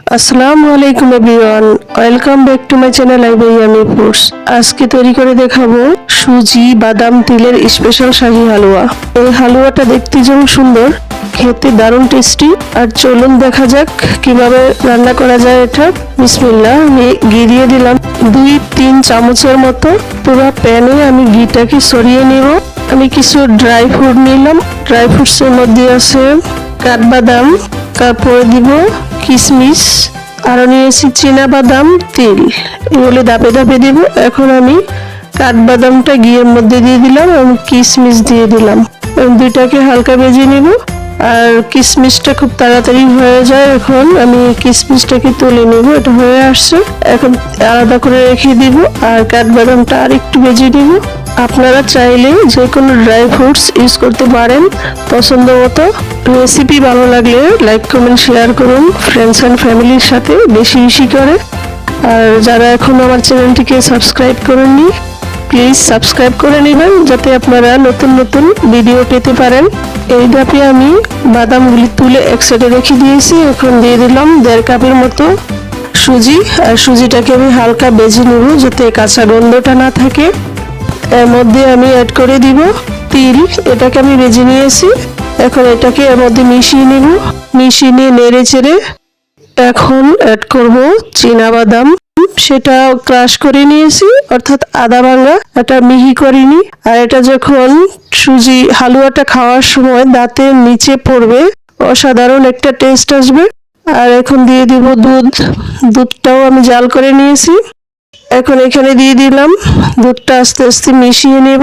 আসসালামু আলাইকুম everyone. Welcome back to my channel I ভাই আমি ফুডস আজকে তৈরি করে দেখাবো সুজি বাদাম তিলের স্পেশাল শাহী হালুয়া। এই হালুয়াটা দেখতে যেমন সুন্দর, খেতে দারুণ টেস্টি আর চলুন দেখা যাক কীভাবে রান্না করা যায় এটা। বিসমিল্লা আমি ঘি দিয়ে দিলাম। দুই, তিন চামচের মতো পুরো প্যানে আমি ঘিটাকে সরিয়ে নিব। আমি কিছু ড্রাই ফ্রুট নিলাম। ড্রাই ফ্রুটসের মধ্যে আছে কাঠবাদাম। তারপরে দিব কিশমিশ আরও চীনা বাদাম তিল। এগুলো দাপে দাপে দিব। এখন আমি কাঠবাদামটা ঘিয়ের মধ্যে দিয়ে দিলাম এবং কিশমিশ দিয়ে দিলাম। এবং দুইটাকে হালকা ভেজে নিব। আর কিশমিশটা খুব তাড়াতাড়ি হয়ে যায় এখন। আমি কিশমিশটাকে তুলে নেব। এটা হয়ে আসছে। এখন আলাদা করে রেখে দিব। আর কাঠবাদামটা আর একটু ভেজে নিব। আপনারা চাইলে যে কোনো ড্রাই ফ্রুটস ইউজ করতে পারেন। পছন্দ মতো রেসিপি ভালো লাগলে লাইক কমেন্ট শেয়ার করুন। ফ্রেন্ডস অ্যান্ড ফ্যামিলির সাথে বেশি বেশি করে। আর যারা এখন আমার চ্যানেলটিকে সাবস্ক্রাইব করেননি প্লিজ সাবস্ক্রাইব করে নেবেন যাতে আপনারা নতুন নতুন ভিডিও পেতে পারেন। এই ধাপে আমি বাদামগুলি তুলে এক সাইডে রেখে দিয়েছি। এখন দিয়ে দিলাম দেড় কাপের মতো সুজি। আর সুজিটাকে আমি হালকা বেজে নেব যাতে কাঁচা গন্ধটা না থাকে। এর মধ্যে আমি অ্যাড করে দিব তিল, এটাকে আমি ভেজে নিয়েছি। এখন এটাকে এর মধ্যে মিশিয়ে নিব। মিশিয়ে নিয়ে নেড়ে চেড়ে এখন অ্যাড করব বাদাম সেটা ক্রাশ করে নিয়েছি, অর্থাৎ আদা ভাঙা এটা মিহি করিনি। আর এটা যখন সুজি, হালুয়াটা খাওয়ার সময় দাঁতের নিচে পড়বে, অসাধারণ একটা টেস্ট আসবে। আর এখন দিয়ে দিব দুধ। দুধটাও আমি জাল করে নিয়েছি। এখন এখানে দিয়ে দিলাম। দুধটা আস্তে আস্তে মিশিয়ে নেব।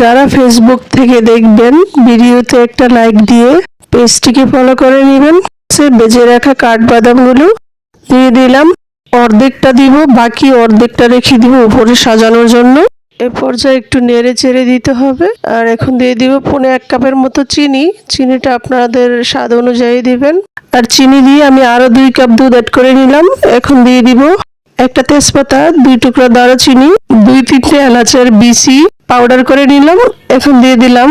যারা ফেসবুক থেকে দেখবেন, ভিডিওতে একটা লাইক দিয়ে পেজটিকে ফলো করে নেবেন। সে বেজে রাখা কাঠবাদামগুলো দিয়ে দিলাম। অর্ধেকটা দিব, বাকি অর্ধেকটা রেখে দিব উপরে সাজানোর জন্য। এ পর্যায়ে একটু নেড়ে চেড়ে দিতে হবে। আর এখন দিয়ে দিব পনে এক কাপের মতো চিনি। চিনিটা আপনাদের স্বাদ অনুযায়ী দিবেন। আর চিনি দিয়ে আমি আরও দুই কাপ দুধ অ্যাড করে নিলাম। এখন দিয়ে দিব একটা তেজপাতা, দুই টুকরো দারুচিনি, দুই তিনটে এলাচের বিচি পাউডার করে নিলাম। এখন দিয়ে দিলাম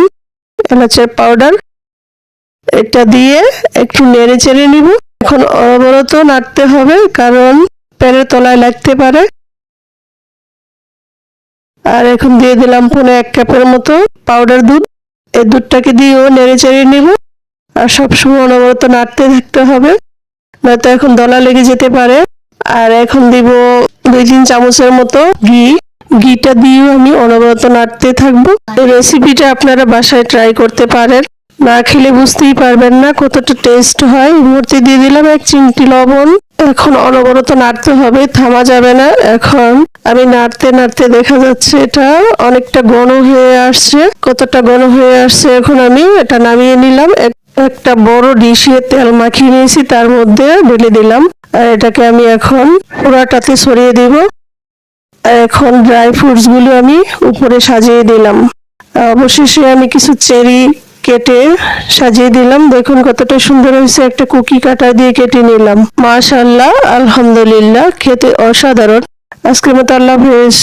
এলাচের পাউডার এটা দিয়ে একটু নেড়ে চেড়ে নিব। এখন অবরত নাড়তে হবে, কারণ প্যানের তলায় লাগতে পারে। আর এখন দিয়ে দিলাম পনে এক কাপের মতো পাউডার দুধ। এই দুধটাকে দিয়েও নেড়ে চেড়ে নিব। আর সবসময় অনবরত নাড়তে থাকতে হবে, নয়তো এখন দলা লেগে যেতে পারে। আর এখন দিব দুই তিন চামচের মতো ঘি। ঘিটা দিয়েও আমি অনবরত নাড়তে থাকব। এই রেসিপিটা আপনারা বাসায় ট্রাই করতে পারেন। না খেলে বুঝতেই পারবেন না কতটা টেস্ট হয়। মুহূর্তে দিয়ে দিলাম এক চিমটি লবণ। এখন অনবরত নাড়তে হবে, থামা যাবে না। এখন আমি নাড়তে নাড়তে দেখা যাচ্ছে এটা অনেকটা ঘন হয়ে আসছে। কতটা ঘন হয়ে আসছে এখন আমি এটা নামিয়ে নিলাম। একটা বড় ডিশে তেল মাখিয়ে নিয়েছি, তার মধ্যে ঢেলে দিলাম। আর এটাকে আমি এখন পুরাটাতে সরিয়ে দিব। আর এখন ড্রাই ফ্রুটসগুলো আমি উপরে সাজিয়ে দিলাম। অবশেষে আমি কিছু চেরি কেটে সাজিয়ে দিলাম। দেখুন কতটা সুন্দর হয়েছে, একটা কুকি কাটার দিয়ে কেটে নিলাম। মাশাল্লাহ আলহামদুলিল্লাহ, খেতে অসাধারণ। আজকের মতো আল্লাহ হাফেজ।